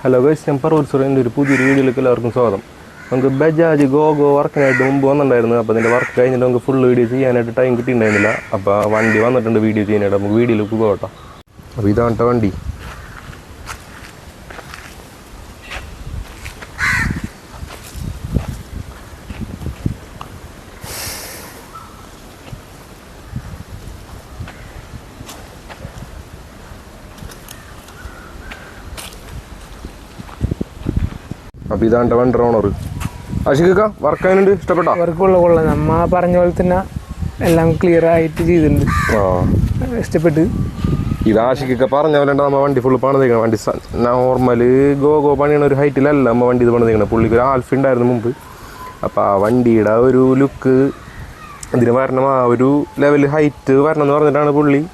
Hello guys ഞാൻ പറവൂർ സുരേന്റെ ഒരു പുതിയൊരു വീഡിയോയിലേക്ക് എല്ലാവർക്കും സ്വാഗതം. നമുക്ക് ബജാജ് ഗോ ഗോ വർക്കിനായിട്ട് മുമ്പ് വന്നിട്ടുണ്ടായിരുന്നു. അപ്പോൾ അതിന്റെ വർക്ക് കഴിഞ്ഞിട്ട് നമുക്ക് ഫുൾ വീഡിയോ ചെയ്യാനായിട്ട് ടൈം കിട്ടിയിട്ടുണ്ടായിരുന്നില്ല. അപ്പോൾ വണ്ടി വന്നിട്ടുണ്ട് വീഡിയോ ചെയ്യാനായിട്ട്. നമുക്ക് വീഡിയോയിലേക്ക് പോകട്ടോ അപ്പോൾ ഇതാണ് വണ്ടി. അപ്പോൾ ഇതാണ് ട്ടോ വണ്ടി ഓണർ വർക്ക് അതിനുണ്ട് ഇഷ്ടപ്പെട്ടോ? വർക്കുള്ള കൊള്ള. നമ്മ പറഞ്ഞ പോലെ തന്നെ എല്ലാം ക്ലിയർ ആയിട്ട് ചെയ്തിട്ടുണ്ട്. ആ. ഇഷ്ടപ്പെട്ട്. ഇത് ആഷിക്കൊക്കെ പറഞ്ഞ പോലെ നമ്മ വണ്ടി ഫുള്ള് പണിതേക്കണം. വണ്ടി നോർമൽ ഗോ ഗോ പണിയണ ഒരു ഹൈറ്റിലല്ല നമ്മ വണ്ടി ഇത് പണിതേക്കണം. പുള്ളിക്ക് ഒരു ആൽഫി ഉണ്ടായിരുന്നു മുമ്പ്. അപ്പോൾ ആ വണ്ടിയുടെ ഒരു ലുക്ക് ഇതിന് വരണം ആ ഒരു ലെവൽ ഹൈറ്റ് വരണം എന്ന് പറഞ്ഞിട്ടാണ് പുള്ളി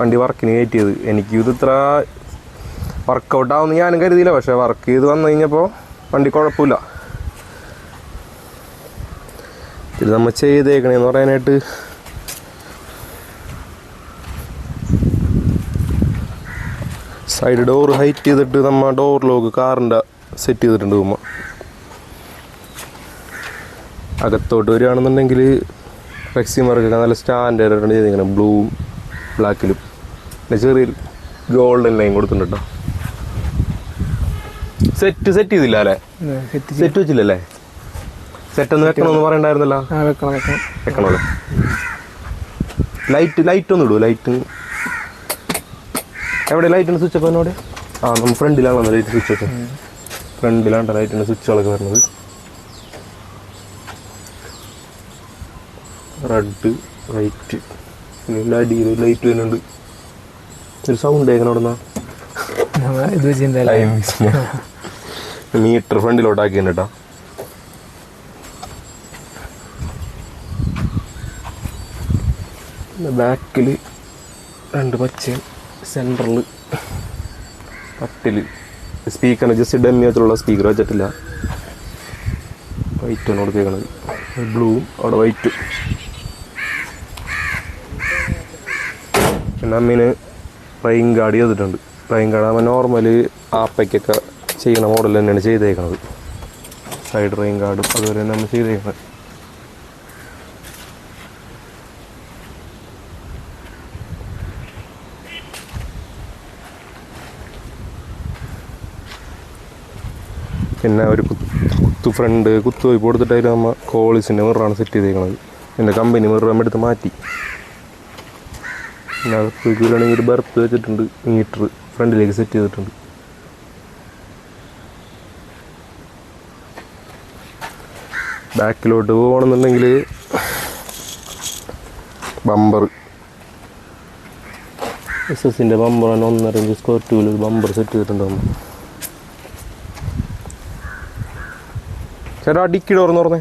വണ്ടി വർക്കിന് കയറ്റിയത്. എനിക്ക് ഇത് ഇത്ര വർക്കൗട്ടാവുമെന്ന് ഞാനും കരുതിയില്ല. പക്ഷേ വർക്ക് ചെയ്ത് വന്നു കഴിഞ്ഞപ്പോൾ വണ്ടി കുഴപ്പമില്ല. ഇത് നമ്മൾ ചെയ്തേക്കണേന്ന് പറയാനായിട്ട് സൈഡ് ഡോർ ഹൈറ്റ് ചെയ്തിട്ട് നമ്മ ഡോർ കാറിന്റെ സെറ്റ് ചെയ്തിട്ടുണ്ട് ഉമ്മ. അകത്തോട്ട് വരികയാണെന്നുണ്ടെങ്കിൽ ഫ്ലെക്സിമർക്കൊക്കെ നല്ല സ്റ്റാൻഡേർഡ് ചെയ്തിരിക്കണം ബ്ലൂവും ബ്ലാക്കിലും ചെറിയ ഗോൾഡൻ ലൈൻ കൊടുത്തിട്ടുണ്ട് കേട്ടോ സെറ്റ് സെറ്റ് ചെയ്തില്ല അല്ലേ? സെറ്റ് വെച്ചില്ലല്ലേ? സെറ്റ് ഒന്ന് വെക്കണമെന്ന് പറയണ്ടായിരുന്നല്ലോ വെക്കണമല്ലോ ലൈറ്റ് ലൈറ്റ് ഒന്ന് ഇടൂ ലൈറ്റ് എവിടെ ലൈറ്റിന് സ്വിച്ച് ഒക്കെ എന്നോട് ആ നമ്മൾ ഫ്രണ്ടിലാണ് ലൈറ്റ് സ്വിച്ച് ഒക്കെ. ഫ്രണ്ടിലാണ് ലൈറ്റിന്റെ സ്വിച്ചുകളൊക്കെ വരുന്നത്. റെഡ് വൈറ്റ് പിന്നെ അടിയിൽ ലൈറ്റ് വരുന്നുണ്ട്. ഒരു സൗണ്ട് എങ്ങനെ അവിടെ ഇത് വെച്ചിട്ടുണ്ടല്ലോ മീറ്റർ ഫ്രണ്ടിലോട്ടാക്കി കേട്ടോ. ബാക്കിൽ രണ്ട് പച്ചയും സെന്ററിൽ പട്ടിൽ സ്പീക്കർ ജസ്റ്റ് ഡെമ്മി വെച്ചിട്ടുള്ള സ്പീക്കർ വെച്ചിട്ടില്ല. വൈറ്റാണ് കൊടുത്തേക്കണത്. ബ്ലൂവും അവിടെ വൈറ്റും പിന്നെ അമ്മീന് ഗാർഡ് ചെയ്തിട്ടുണ്ട്. ഗാർഡ് ആകുമ്പോൾ നോർമൽ ആപ്പയ്ക്കൊക്കെ ചെയ്യണ മോഡൽ തന്നെയാണ് ചെയ്തേക്കുന്നത് സൈഡ് റെയിൻ ഗാർഡ് അതുവരെ നമ്മൾ ചെയ്തേക്കുന്നത് പിന്നെ ഒരു കുത്തു ഫ്രണ്ട് കുത്തു വയ്പ് കൊടുത്തിട്ടായാലും നമ്മൾ കോളിസിന്റെ മിററാണ് സെറ്റ് ചെയ്തേക്കുന്നത് എന്റെ കമ്പനി മിറർ നമ്മൾ എടുത്ത് മാറ്റി. പിന്നെ അകത്തേക്കിലാണെങ്കിൽ ഒരു ബർത്ത് വെച്ചിട്ടുണ്ട് മീറ്റർ ഫ്രണ്ടിലേക്ക് സെറ്റ് ചെയ്തിട്ടുണ്ട്. ബാക്കിലോട്ട് പോകണമെന്നുണ്ടെങ്കിൽ ബമ്പർ എസ് എസിന്റെ ബമ്പറാണ് ഒന്നര ഇഞ്ച് സ്ക്വയർ ടൂവിൽ ഒരു ബമ്പർ സെറ്റ് ചെയ്തിട്ടുണ്ടാവും ചേട്ടാ ഡിക്കി ഡോർന്ന് പറഞ്ഞേ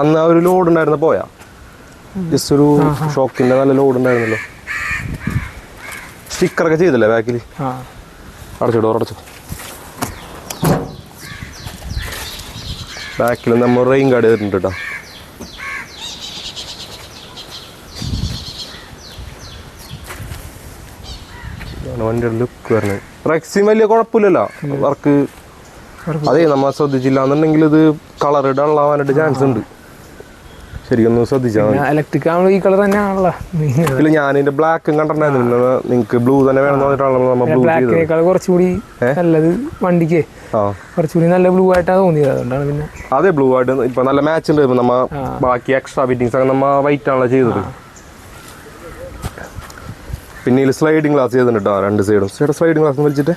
അന്ന് ആ ഒരു ലോഡ് ഉണ്ടായിരുന്ന പോയാ? ജസ്റ്റ് ഒരു ഷോക്കിന്റെ നല്ല ലോഡ് ഉണ്ടായിരുന്നല്ലോ. സ്റ്റിക്കറൊക്കെ ചെയ്തല്ലേ ബാക്കിൽ അടച്ചു ഡോർ അടച്ചു ബാക്കിൽ നമ്മൾ റെയിൻ കാർഡ് ചെയ്തിട്ടുണ്ട് കേട്ടോ വണ്ടിയുടെ ലുക്ക് വരണത് റെക്സിം വലിയ കുഴപ്പമില്ലല്ലോ. വർക്ക് അതെ നമ്മൾ ശ്രദ്ധിച്ചില്ല. എന്നുണ്ടെങ്കിൽ ഇത് കളർ ഡള്ളാവാനായിട്ട് ചാൻസ് ഉണ്ട്. ശരിക്കും ഒന്ന് ശ്രദ്ധിച്ചാൽ ഇലക്ട്രിക് ആവുമ്പോൾ ഈ കളർ തന്നെയാണല്ലോ. ഇല്ല ഞാൻ ഇതിന്റെ ബ്ലാക്കും കണ്ടിട്ടുണ്ടായിരുന്നു. നിങ്ങക്ക് നിങ്ങൾക്ക് ബ്ലൂ തന്നെ വേണമെന്ന് പറഞ്ഞിട്ടാണല്ലോ നമ്മൾ ബ്ലൂ ചെയ്തത്. ബ്ലാക്കിനേക്കാൾ കുറച്ചുകൂടി നല്ലത് വണ്ടിക്ക്. കുറച്ചുകൂടി നല്ല ബ്ലൂ ആയിട്ടാണ് തോന്നിയത്. അതുകൊണ്ടാണ് പിന്നെ അതെ ബ്ലൂ ആയിട്ട് ഇപ്പൊ നല്ല മാച്ച് ഉണ്ട്. നമ്മ. ബാക്കി എക്സ്ട്രാ ഫിറ്റിങ്സ് ഒക്കെ നമ്മ വൈറ്റ് ആണല്ലോ ചെയ്തത്. പിന്നെ ഇതിൽ സ്ലൈഡിങ് ഗ്ലാസ് ചെയ്തിട്ടുണ്ട് കേട്ടോ രണ്ട് സൈഡും സൈഡ് സ്ലൈഡിങ് ഗ്ലാസ് വലിച്ചിട്ട്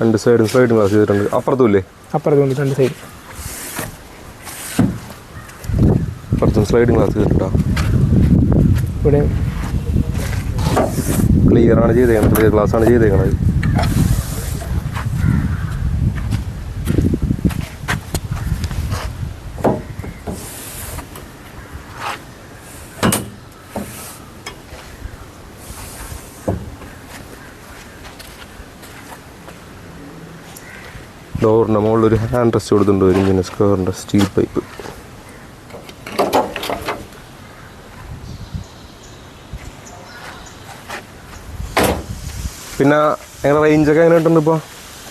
രണ്ട് സൈഡും സ്ലൈഡിങ് ഗ്ലാസ് ചെയ്തിട്ടുണ്ട്. അപ്പുറത്തും ഇല്ലേ? അപ്പുറത്തും രണ്ട് സൈഡ് അപ്പുറത്തും സ്ലൈഡിങ് ഗ്ലാസ് കിട്ടാം. ഇവിടെ. ക്ലിയർ ആണ് ചെയ്തേക്കുന്നത് ക്ലിയർ ഗ്ലാസ് ആണ് ചെയ്തേക്കുന്നത് ഡോറിന്റെ മുകളിൽ ഒരു ഹാൻഡ് റെസ്റ്റ് കൊടുത്തിട്ടുണ്ട് ഒരു ഇങ്ങനെ സ്ക്വയറിന്റെ സ്റ്റീൽ പൈപ്പ് പിന്നെ എങ്ങനെ റേഞ്ചൊക്കെ എങ്ങനെ കിട്ടുന്നു ഇപ്പോൾ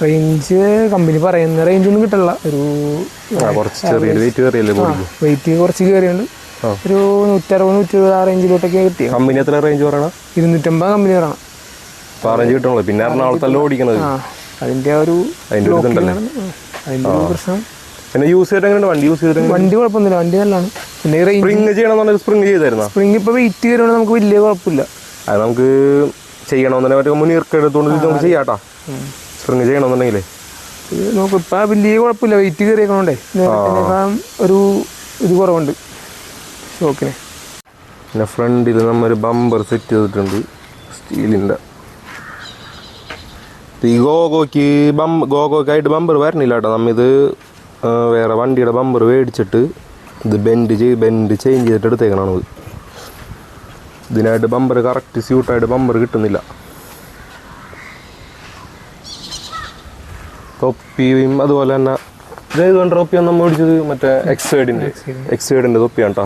റേഞ്ച് കമ്പനി പറയുന്ന റേഞ്ച് ഒന്നും കിട്ടില്ല ഒരു കുറച്ച് ചെറിയ വെയിറ്റ് കയറിയല്ലേ വെയിറ്റ് കുറച്ച് കയറിയുണ്ട്. ഒരു നൂറ്ററുപത് നൂറ്റി എഴുപത് ആ റേഞ്ചിലോട്ടൊക്കെ കിട്ടിയ? കമ്പനി എത്ര റേഞ്ച് പറയണം? ഇരുന്നൂറ്റമ്പത് കമ്പനി പറയണം. റേഞ്ച് കിട്ടണല്ലോ പിന്നെ എറണാകുളത്തല്ല ഓടിക്കണത്? അതിന്റെ അതിന്റെ ഒരു അതിന്റെ ഒരു ഇതുണ്ടല്ലേ? ആ, അതിന്റെ ഒരു പ്രശ്നം. പിന്നെ യൂസ് ചെയ്തിട്ട് വണ്ടി യൂസ് ചെയ്തിട്ട് വണ്ടി കുഴപ്പമൊന്നുമില്ല. വണ്ടി നല്ലതാണ്. പിന്നെ സ്പ്രിങ് ചെയ്യണമെന്നുണ്ടെങ്കിൽ സ്പ്രിങ് ചെയ്തായിരുന്നു? സ്പ്രിങ് ഇപ്പോൾ വെയിറ്റ് വരുവാണെങ്കിൽ നമുക്ക് വലിയ കുഴപ്പമില്ല. അത് നമുക്ക് ചെയ്യണമെന്നുണ്ടെങ്കിൽ മറ്റേ മുനീർക്ക് എടുത്തുകൊണ്ട് നമുക്ക് ചെയ്യാട്ടാ സ്പ്രിങ് ചെയ്യണമെന്നുണ്ടെങ്കിലേ. നമുക്ക് നോക്ക് ഇപ്പൊ വലിയ കുഴപ്പമില്ല. വെയിറ്റ് കയറിയേക്കണോണ്ടേ ഒരു ഇത് കുറവുണ്ട്. ഷോക്കിന് പിന്നെ ഫ്രണ്ടിൽ നമ്മൊരു ബമ്പർ സെറ്റ് ചെയ്തിട്ടുണ്ട്. സ്റ്റീലിന്റെ ഈ ഗോഗോക്ക് ബമ്പ് ഗോഗോക്കായിട്ട് ബമ്പർ വരണില്ല കേട്ടോ. നമ്മിത് വേറെ വണ്ടിയുടെ ബമ്പർ മേടിച്ചിട്ട് ഇത് ബെൻഡ് ചെയ്ത് ബെൻഡ് ചേഞ്ച് ചെയ്തിട്ട് എടുത്തേക്കണത് ഇതിനായിട്ട് ബമ്പർ കറക്റ്റ് സ്യൂട്ടായിട്ട് ബമ്പർ കിട്ടുന്നില്ല. തൊപ്പിയും അതുപോലെ തന്നെ ഇതേത് കണ്ട തൊപ്പിയാണ് നമ്മൾ മേടിച്ചത്? മറ്റേ എക്സൈഡിന്റെ എക്സൈഡിന്റെ തൊപ്പിയാണ് കേട്ടോ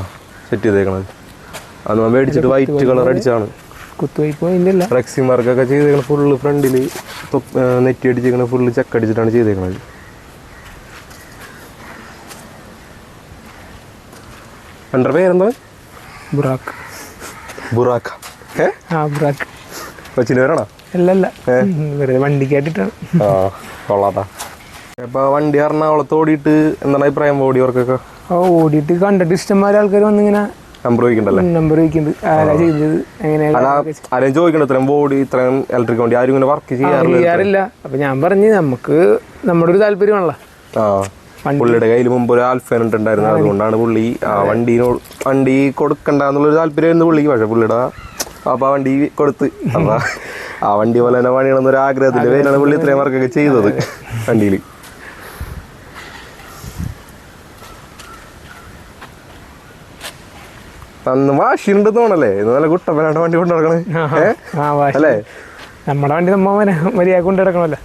സെറ്റ് ചെയ്തേക്കണത്. അത് നമ്മൾ മേടിച്ചിട്ട് വൈറ്റ് കളർ അടിച്ചാണ്. ഫ്ലക്സി മാർക്കൊക്കെ ഇല്ല. റെക്സിമാർക്കൊക്കെ ചെയ്തേക്കണ ഫുള്ള് ഫ്രണ്ടിൽ നെറ്റി അടിച്ചേക്കണ ഫുള്ള് ചെക്ക് അടിച്ചിട്ടാണ് ചെയ്തേക്കണത്. എന്റെ പേരെന്താ? ബുറാക്ക്. ബുറാക്ക. ഏ? ആ ബുറാക്ക. കൊച്ചിന്റെ പേരാണോ? അല്ല അല്ല ഉം, വെറുതെ വണ്ടിക്കായിട്ടിട്ടാണ് ആ കൊള്ളാട്ടാ. അപ്പൊ വണ്ടി എറണാകുളത്ത് ഓടിയിട്ട് എന്താണ് അഭിപ്രായം ഓടി വർക്കൊക്കെ? ആ ഓടിയിട്ട് കണ്ടിട്ട് ഇഷ്ടംമാരെ ആൾക്കാർ വന്നിങ്ങനെ നമ്പർ ചോദിക്കണ്ടല്ലേ? നമ്പർ വയ്ക്കുന്നുണ്ട് ആരാ ചെയ്തത്? എങ്ങനെയാ അല്ല ആരെയും ചോദിക്കണ്ട ഇത്രയും ബോഡി ഇത്രയും ഇലക്ട്രിക് വണ്ടി ആരും ഇങ്ങനെ വർക്ക് ചെയ്യാറില്ല. ചെയ്യാറില്ല. അപ്പൊ ഞാൻ പറഞ്ഞു നമുക്ക് നമ്മുടെ ഒരു താല്പര്യമാണല്ലോ ആ. പുള്ളിയുടെ കയ്യിൽ മുമ്പ് ഒരു ആൽഫേൻ ഉണ്ടായിരുന്നു അതുകൊണ്ടാണ് പുള്ളി ആ വണ്ടിനോട് വണ്ടി കൊടുക്കണ്ട എന്നുള്ളൊരു താല്പര്യമായിരുന്നു പുള്ളിക്ക്. പക്ഷെ പുള്ളിയുടെ അപ്പൊ ആ വണ്ടി കൊടുത്ത്. അപ്പൊ ആ വണ്ടി പോലെ തന്നെ പണിയണമെന്നൊരു ആഗ്രഹത്തിന്റെ പേരാണ് പുള്ളി ഇത്രയും വർക്കൊക്കെ ചെയ്തത് വണ്ടിയിൽ അന്ന് വാശിയുണ്ട് തോന്നല്ലേ നല്ല കുട്ടപ്പനാണ് വണ്ടി കൊണ്ടു നടക്കണേ. അല്ലേ? നമ്മുടെ വണ്ടി നമ്മ മര്യാദ കൊണ്ട് നടക്കണല്ലോ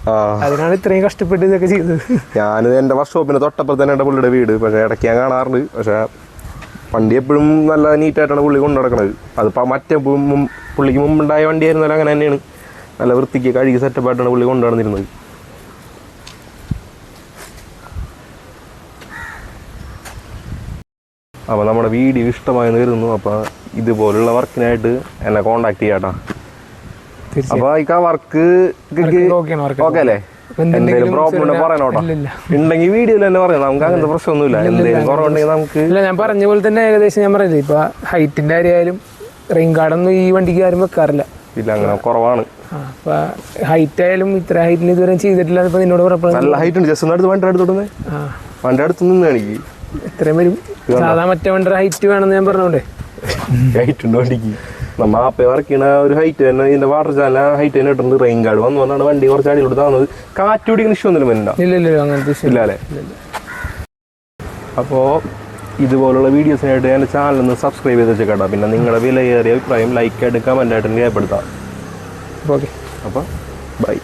അതിനാണ് ഇത്രയും കഷ്ടപ്പെട്ട് ഇതൊക്കെ ചെയ്തത്. ഞാൻ എന്റെ വർക്ക്ഷോപ്പിന് തൊട്ടപ്പുറത്ത് തന്നെ എന്റെ പുള്ളിയുടെ വീട്. പക്ഷേ ഇടയ്ക്ക് ഞാൻ കാണാറുണ്ട്. പക്ഷേ വണ്ടി എപ്പോഴും നല്ല നീറ്റായിട്ടാണ് പുള്ളി കൊണ്ടു നടക്കണത്. അതിപ്പോൾ മറ്റേ പുള്ളിക്ക് മുമ്പുണ്ടായ വണ്ടിയായിരുന്നാലും അങ്ങനെ തന്നെയാണ്. നല്ല വൃത്തിക്ക് കഴുകി സെറ്റപ്പായിട്ടാണ് പുള്ളി കൊണ്ടു നടന്നിരുന്നത്. അപ്പോൾ നമ്മുടെ വീഡിയോ ഇഷ്ടമായി കരുതുന്നു. അപ്പോൾ ഇതുപോലുള്ള വർക്കിനായിട്ട് എന്നെ കോണ്ടാക്ട് ചെയ്യാട്ടാ. അപ്പോൾ ഈ വർക്ക് ഓക്കെ അല്ലേ? എന്തെങ്കിലും പ്രോബ്ലം ഉണ്ടെങ്കിൽ പറയണോട്ടോ ഉണ്ടെങ്കിൽ വീഡിയോയിൽ തന്നെ പറയാം. നമുക്ക് അങ്ങനത്തെ പ്രശ്നമൊന്നുമില്ല. എന്തെങ്കിലും കുറവുണ്ടെങ്കിൽ നമുക്ക് ഇല്ല ഞാൻ പറഞ്ഞ പോലെ തന്നെ ഏകദേശം ഞാൻ പറഞ്ഞില്ലേ ഇപ്പൊ ഹൈറ്റിന്റെ കാര്യമായാലും റെയിൻ ഗാർഡൊന്നും ഈ വണ്ടിക്ക് ആരും വെക്കാറില്ല. ഇല്ല അങ്ങനെ കുറവാണ്. ആ, അപ്പൊ ഹൈറ്റ് ആയാലും ഇത്ര ഹൈറ്റിന് ഇതുവരെ ചെയ്തിട്ടില്ല ഇപ്പൊ നിന്നോട് നല്ല ഹൈറ്റ് ഉണ്ട്. ജസ്റ്റ് അടുത്ത് വണ്ടി അടുത്തോട്ടുന്നേ ആ. വണ്ടി അടുത്ത് നിന്ന് എനിക്ക് ഇത്രയും വരും. സാധാ മറ്റേ വണ്ടിയുടെ ഹൈറ്റ് വേണമെന്ന് ഞാൻ പറഞ്ഞോണ്ടേ. ഹൈറ്റ് ഉണ്ട് വണ്ടിക്ക്. നമ്മ ആപ്പേ വർക്ക് ചെയ്യണ ഒരു ഹൈറ്റ് തന്നെ ഇതിന്റെ വാട്ടർ ചാനൽ ഹൈറ്റ് തന്നെ ഇട്ടുണ്ട് റെയിൻ ഗാർഡ് വന്നു. വന്നാണ് വണ്ടി കുറച്ച് അടി അടിയിലോട്ട് താന്നത്. കാറ്റ് പിടിക്കുന്ന ഇഷ്യൂ മെന്നാ ഇല്ല ഇല്ല അങ്ങനത്തെ വിഷയം ഇല്ല. അല്ലേ അപ്പോൾ ഇതുപോലുള്ള വീഡിയോസിനായിട്ട് എന്റെ ചാനൽ ഒന്ന് സബ്സ്ക്രൈബ് ചെയ്ത് വെച്ചേക്കട്ടോ പിന്നെ നിങ്ങളുടെ വിലയേറിയ അഭിപ്രായം ലൈക്കായിട്ട് കമന്റായിട്ട് രേഖപ്പെടുത്താം. ഓക്കെ അപ്പോൾ ബൈ